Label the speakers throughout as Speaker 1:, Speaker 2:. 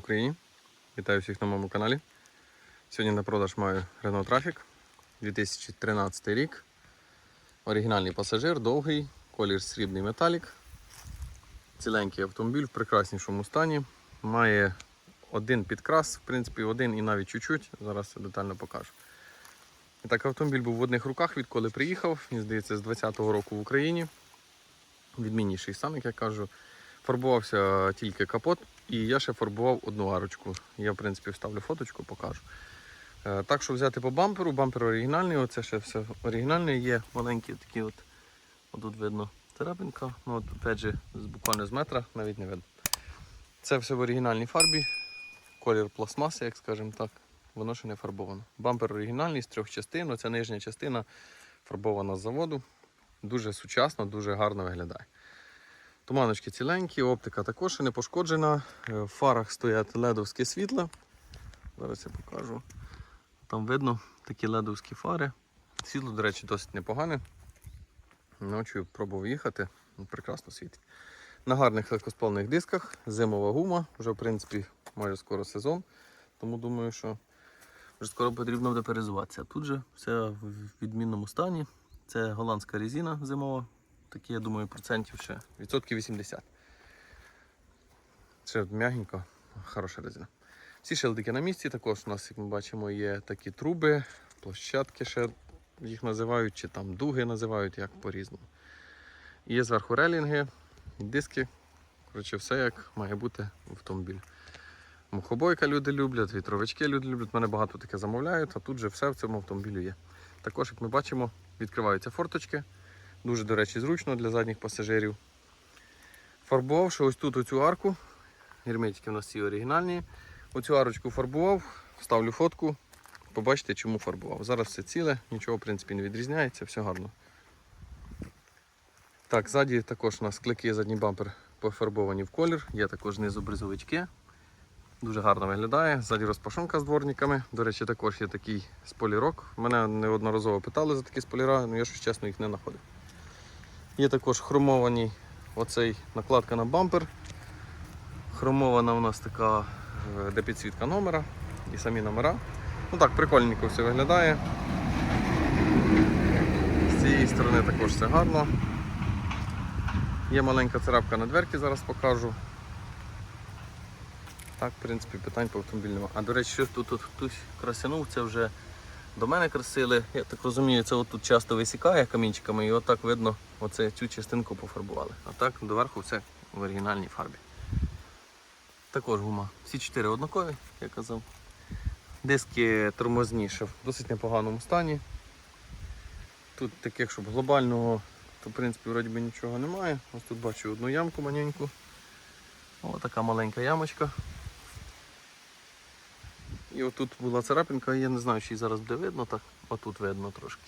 Speaker 1: Україні! Вітаю всіх на моєму каналі. Сьогодні на продаж маю Renault Traffic 2013 рік. Оригінальний пасажир, довгий, колір срібний металік. Ціленький автомобіль в прекраснішому стані. Має один підкрас, в принципі, один і навіть чуть-чуть. Зараз все детально покажу. І так, автомобіль був в одних руках, відколи приїхав. Мені здається, з 20-го року в Україні. Відмінніший стан, як я кажу. Фарбувався тільки капот, і я ще фарбував одну арочку. Я, в принципі, вставлю фоточку, покажу. Е, Так що взяти по бамперу, бампер оригінальний, оце ще все оригінальне. Є маленькі такі от, отут видно царапинка, ну от опять же, буквально з метра навіть не видно. Це все в оригінальній фарбі, колір пластмаси, як скажемо так, воно ще не фарбовано. Бампер оригінальний з трьох частин, оця нижня частина фарбована з заводу. Дуже сучасно, дуже гарно виглядає. Туманочки ціленькі, оптика також не пошкоджена. Е, В фарах стоять ледовське світло. Зараз я покажу. Там видно такі ледовські фари. Світло, до речі, досить непогане. Ночі пробував їхати, ну, прекрасно світить. На гарних легкосплавних дисках, зимова гума, вже в принципі майже скоро сезон. Тому думаю, що вже скоро потрібно буде перезуватися. Тут же все в відмінному стані. Це голландська резина зимова. Такі, я думаю, процентів ще відсотків 80. Це м'ягенько, хороша резина. Всі шилдики на місці. Також у нас, як ми бачимо, є такі труби, площадки ще їх називають, чи там дуги називають, як по-різному. Є зверху релінги, диски. Коротше, все як має бути в автомобілі. Мухобойка люди люблять, вітровички люди люблять. Мене багато таке замовляють, а тут же все в цьому автомобілі є. Також, як ми бачимо, відкриваються форточки. Дуже, до речі, зручно для задніх пасажирів. Фарбувавши ось тут оцю арку. Герметики у нас ці оригінальні. Оцю арочку фарбував, ставлю фотку. Побачите, чому фарбував. Зараз все ціле, нічого в принципі не відрізняється, все гарно. Так, ззаді також у нас клики, задній бампер пофарбовані в колір. Є також знизу бризовички. Дуже гарно виглядає. Ззаді розпашонка з дворниками. До речі, також є такий сполірок. Мене неодноразово питали за такі споліра, але я щось чесно їх не знаходив. Є також хромований оцей накладка на бампер. Хромована у нас така, е, де підсвітка номера і самі номера. Ну так, прикольненько все виглядає. З цієї сторони також все гарно. Є маленька царапка на дверці, зараз покажу. Так, в принципі, питань по автомобілю немає. А до речі, що тут хтось красянув, це вже до мене красили. Я так розумію, це отут часто висікає камінчиками і отак видно оце, цю частинку пофарбували. А так доверху все в оригінальній фарбі. Також гума. Всі чотири однакові, я казав. Диски тормозні ще в досить непоганому стані. Тут таких, щоб глобального, то в принципі вроді би нічого немає. Ось тут бачу одну ямку маленьку. Ось така маленька ямочка. І отут була царапинка, я не знаю, чи її зараз буде видно, так отут видно трошки.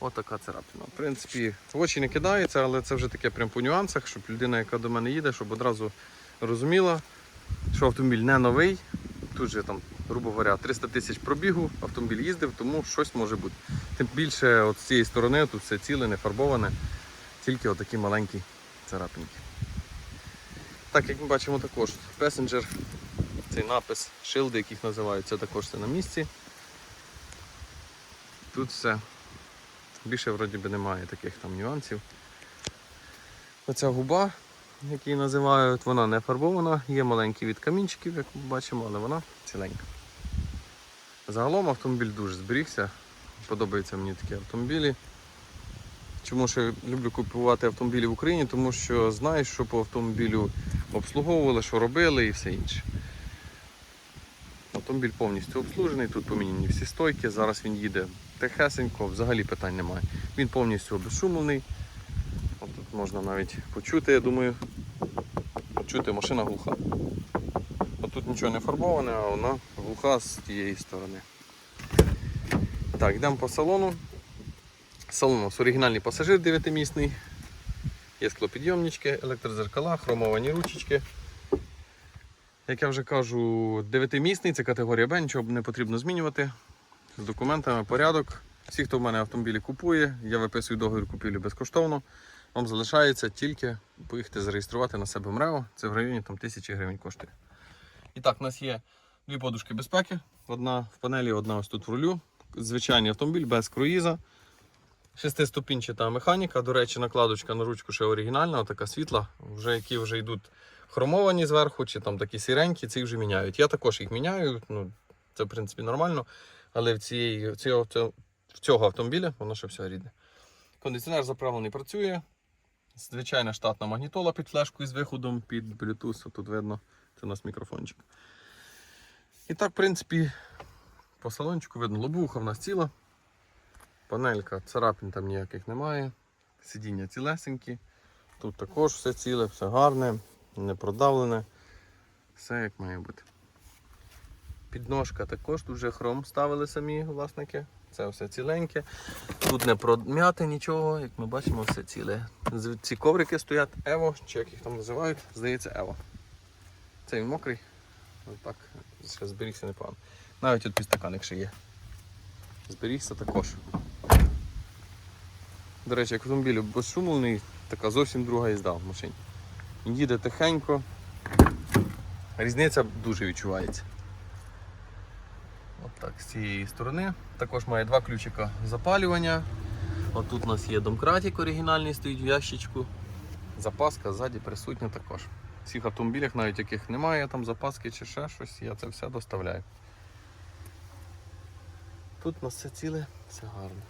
Speaker 1: Ось така царапина. В принципі, в очі не кидається, але це вже таке прям по нюансах, щоб людина, яка до мене їде, щоб одразу розуміла, що автомобіль не новий. Тут же там, грубо говоря, 300 тисяч пробігу, автомобіль їздив, тому щось може бути. Тим більше от з цієї сторони тут все ціле, не фарбоване, тільки отакі маленькі царапинки. Так, як ми бачимо також, Passenger, цей напис, шилди, яких називають, це також все на місці. Тут все. Більше вроді би немає таких там нюансів. Оця губа, як її називають, вона не фарбована, є маленькі від камінчиків, як ми бачимо, але вона ціленька. Загалом автомобіль дуже зберігся. Подобаються мені такі автомобілі. Чому ж я люблю купувати автомобілі в Україні? Тому що знаєш, що по автомобілю обслуговували, що робили і все інше. Автомобіль повністю обслужений, тут поміняні всі стойки, зараз він їде тихесенько, взагалі питань немає. Він повністю обезшумлений. От тут можна навіть почути, я думаю, почути машина глуха. От тут нічого не фарбоване, а вона глуха з тієї сторони. Так, йдемо по салону. Салон у нас оригінальний пасажир 9-місний. Є склопідйомнички, електрозеркала, хромовані ручечки. Як я вже кажу, 9-місний, це категорія Б, нічого не потрібно змінювати. З документами порядок. Всі, хто в мене автомобілі купує, я виписую договір купівлі безкоштовно. Вам залишається тільки поїхати зареєструвати на себе МРЕО. Це в районі там, тисячі гривень коштує. І так, у нас є дві подушки безпеки. Одна в панелі, одна ось тут в рулю. Звичайний автомобіль без круїза. Шестиступінчата механіка. До речі, накладочка на ручку ще оригінальна, така світла, вже які вже йдуть хромовані зверху, чи там такі сіренькі, ці вже міняють. Я також їх міняю. Ну, це в принципі нормально. Але в, цієї, в, цього, в цього автомобіля воно ще все рідне. Кондиціонер заправлений працює. Звичайна штатна магнітола під флешкою з виходом під Bluetooth. Тут видно, це у нас мікрофончик. І так, в принципі, по салончику видно, лобуха в нас ціла. Панелька, царапин там ніяких немає. Сидіння цілесенькі. Тут також все ціле, все гарне, не продавлене. Все як має бути. Підножка також тут вже хром ставили самі власники. Це все ціленьке. Тут не пром'яти нічого, як ми бачимо, все ціле. Ці коврики стоять Ево, чи як їх там називають, здається, Ево. Це він мокрий. Ось так, ще зберігся непогано. Навіть тут підстаканник ще є. Зберігся також. До речі, автомобіль безшумлений, така зовсім друга їзда в машині. Їде тихенько. Різниця дуже відчувається. От так, з цієї сторони. Також має два ключика запалювання. От тут у нас є домкратик оригінальний, стоїть в ящичку. Запаска ззаді присутня також. В всіх автомобілях, навіть яких немає там запаски чи ще щось, я це все доставляю. Тут у нас все ціле, все гарно.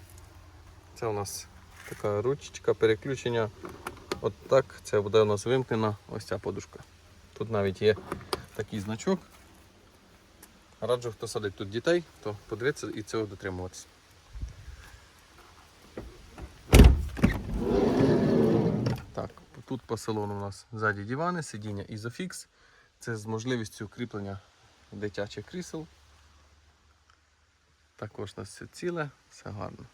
Speaker 1: Це у нас така ручечка переключення. От так це буде у нас вимкнена ось ця подушка. Тут навіть є такий значок. Раджу, хто садить тут дітей, то подивитися і цього дотримуватися. Так, тут по салону у нас ззаді дивани, сидіння Isofix. Це з можливістю кріплення дитячих крісел. Також у нас все ціле, все гарно.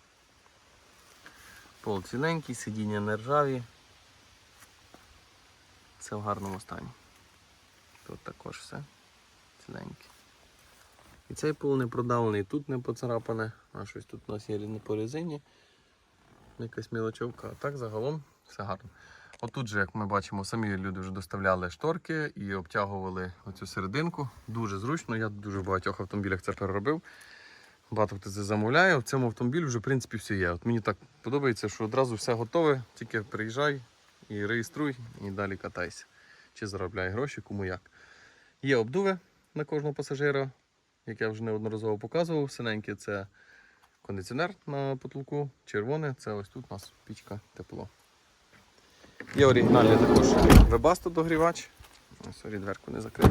Speaker 1: Пол ціленький, сидіння не Все в гарному стані. Тут також все ціленьке. І цей пол не продавлений, тут не поцарапане, а щось тут у нас є не по резині. Якась мілочовка. А так загалом все гарно. Отут же, як ми бачимо, самі люди вже доставляли шторки і обтягували оцю серединку. Дуже зручно. Я дуже в багатьох автомобілях це переробив. Багато хто це замовляє. В цьому автомобілі вже в принципі все є. От мені так подобається, що одразу все готове, тільки приїжджай і реєструй, і далі катайся. Чи заробляй гроші, кому як. Є обдуви на кожного пасажира, як я вже неодноразово показував. Синеньке це кондиціонер на потолку, червоне це ось тут у нас пічка тепло. Є оригінальний також вебасто догрівач. Сорі, дверку не закрив.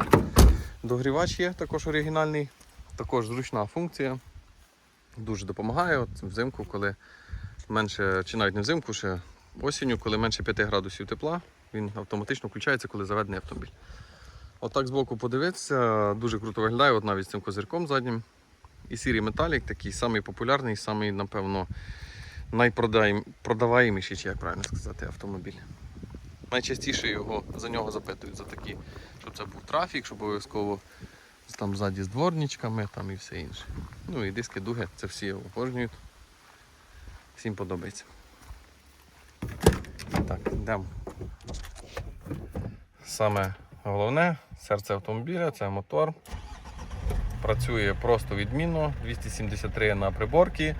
Speaker 1: Догрівач є також оригінальний, також зручна функція. Дуже допомагає От взимку, коли менше, чи навіть не взимку, ще осінню, коли менше 5 градусів тепла, він автоматично включається, коли заведений автомобіль. Отак збоку подивитися, дуже круто виглядає, от навіть з цим козирком заднім. І сірий металік, такий самий популярний, самий, напевно, найпродаваєміший, чи як правильно сказати, автомобіль. Найчастіше його за нього запитують за такі, щоб це був трафік, щоб обов'язково там ззаді з дворничками там і все інше. Ну і диски дуги, це всі обожнюють. Всім подобається. Так, йдемо. Саме головне серце автомобіля це мотор. Працює просто відмінно, 273 на приборці.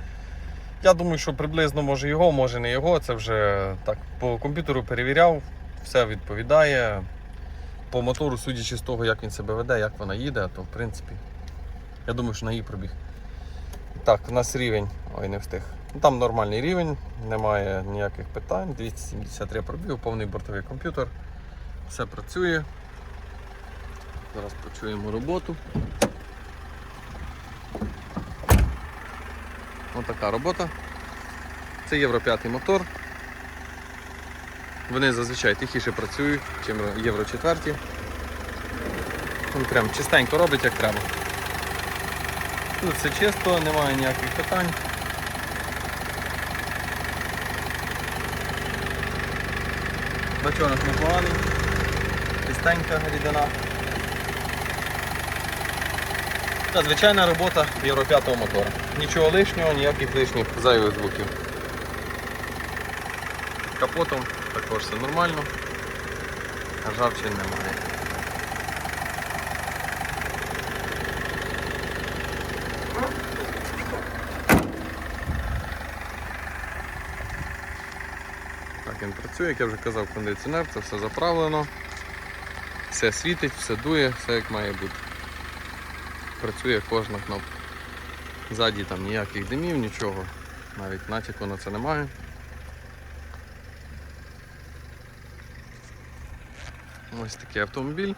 Speaker 1: Я думаю, що приблизно може його, може не його. Це вже так по комп'ютеру перевіряв, все відповідає. По мотору, судячи з того, як він себе веде, як вона їде, то в принципі, я думаю, що на її пробіг. Так, у нас рівень, ой, не встиг. Ну, Там нормальний рівень, немає ніяких питань. 273 пробіг, повний бортовий комп'ютер. Все працює. Зараз почуємо роботу. Ось така робота. Це Євро 5 мотор. Вони зазвичай тихіше працюють, ніж Євро 4. Він прям чистенько робить, як треба. Тут все чисто, немає ніяких питань. Бачонок непоганий, чистенька рідина. Та звичайна робота Євро 5 мотора. Нічого лишнього, ніяких лишніх зайвих звуків. Капотом також все нормально. Ржавчин немає. Так він працює, як я вже казав, кондиціонер, це все заправлено. Все світить, все дує, все як має бути. Працює кожна кнопка. Ззаді там ніяких димів, нічого. Навіть натяку на це немає. Ось такий автомобіль.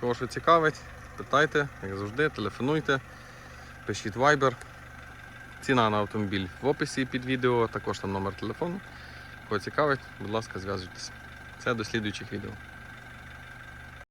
Speaker 1: Кого що цікавить, питайте, як завжди, телефонуйте, пишіть Viber. Ціна на автомобіль в описі під відео, також там номер телефону. Кого цікавить, будь ласка, зв'язуйтесь. Це до слідуючих відео.